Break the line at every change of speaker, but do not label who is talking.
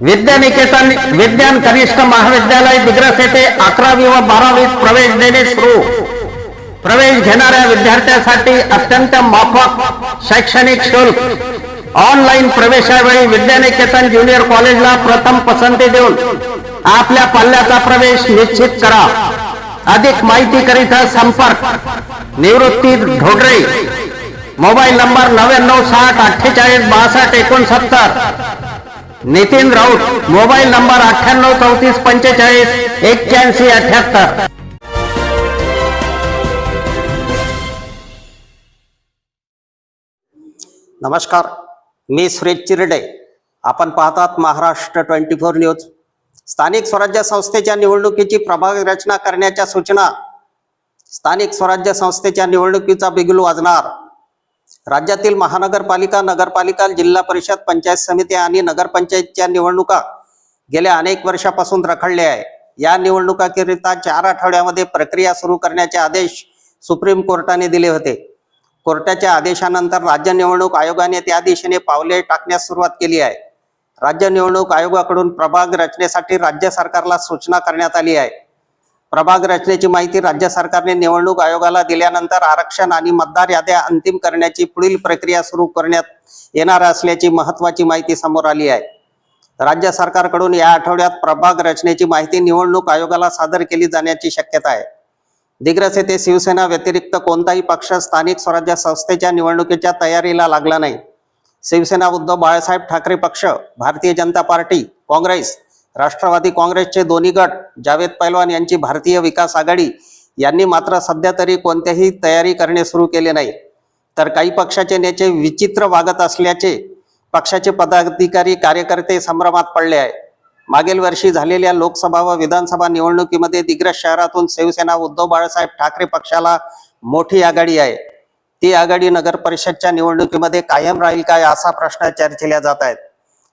विद्यानिकेतन विज्ञान कनिष्ठ महाविद्यालय दिग्रस येथे अकरावी व बारावीत प्रवेश देणे सुरू. प्रवेश घेणाऱ्या विद्यार्थ्यांसाठी अत्यंत माफक शैक्षणिक शुल्क. ऑनलाईन प्रवेशावेळी विद्यानिकेतन ज्युनियर कॉलेजला प्रथम पसंती देऊन आपल्या पल्ल्याचा प्रवेश निश्चित करा. अधिक माहिती करीता संपर्क. निवृत्ती ढोडरे. मोबाईल नंबर नव्याण्णव साठ अठ्ठेचाळीस बासष्ट एकोणसत्तर. नितीन राऊत मोबाईल नंबर अठ्ठ्याण्णव चौतीस पंचेचाळीस एक्क्याऐंशी अठ्याहत्तर.
नमस्कार मी सुरेश चिरडे. आपण पाहतात महाराष्ट्र ट्वेंटी फोर न्यूज. स्थानिक स्वराज्य संस्थेच्या निवडणुकीची प्रभावी रचना करण्याच्या सूचना. स्थानिक स्वराज्य संस्थेच्या निवडणुकीचा बिगुल वाजणार. राज्यातील महानगरपालिका नगरपालिका जिल्हा परिषद पंचायत समिती आणि नगरपंचायतच्या निवडणुका गेल्या अनेक वर्षापासून रखडल्या आहे या निवडणुकाकरिता चार आठवड्यामध्ये प्रक्रिया सुरू करण्याचे आदेश सुप्रीम कोर्टाने दिले होते. कोर्टाच्या आदेशानंतर राज्य निवडणूक आयोगाने त्या दिशेने पावले टाकण्यास सुरुवात केली आहे. राज्य निवडणूक आयोगाकडून प्रभाग रचनेसाठी राज्य सरकारला सूचना करण्यात आली आहे. प्रभाग रचनेची माहिती राज्य सरकारने निवडणूक आयोगाला दिल्यानंतर आरक्षण आणि मतदार याद्या अंतिम करण्याची पुढील प्रक्रिया सुरू करण्यात येणार असल्याची महत्वाची माहिती समोर आली आहे. राज्य सरकारकडून या आठवड्यात प्रभाग रचनेची माहिती निवडणूक आयोगाला सादर केली जाण्याची शक्यता आहे. दिग्रस येथे शिवसेना व्यतिरिक्त कोणताही पक्ष स्थानिक स्वराज्य संस्थेच्या निवडणुकीच्या तयारीला लागला नाही. शिवसेना उद्धव बाळासाहेब ठाकरे पक्ष भारतीय जनता पार्टी काँग्रेस राष्ट्रवादी काँग्रेसचे दोन्ही गट जावेद पैलवान यांची भारतीय विकास आघाडी यांनी मात्र सध्या तरी कोणत्याही तयारी करणे सुरू केले नाही. तर काही पक्षाचे नेते विचित्र वागत असल्याचे पक्षाचे पदाधिकारी कार्यकर्ते संभ्रमात पडले आहे. मागील वर्षी झालेल्या लोकसभा व विधानसभा निवडणुकीमध्ये दिग्रज शहरातून शिवसेना उद्धव बाळासाहेब ठाकरे पक्षाला मोठी आघाडी आहे. ती आघाडी नगर परिषदच्या निवडणुकीमध्ये कायम राहील काय असा प्रश्न चर्चिला जात आहेत.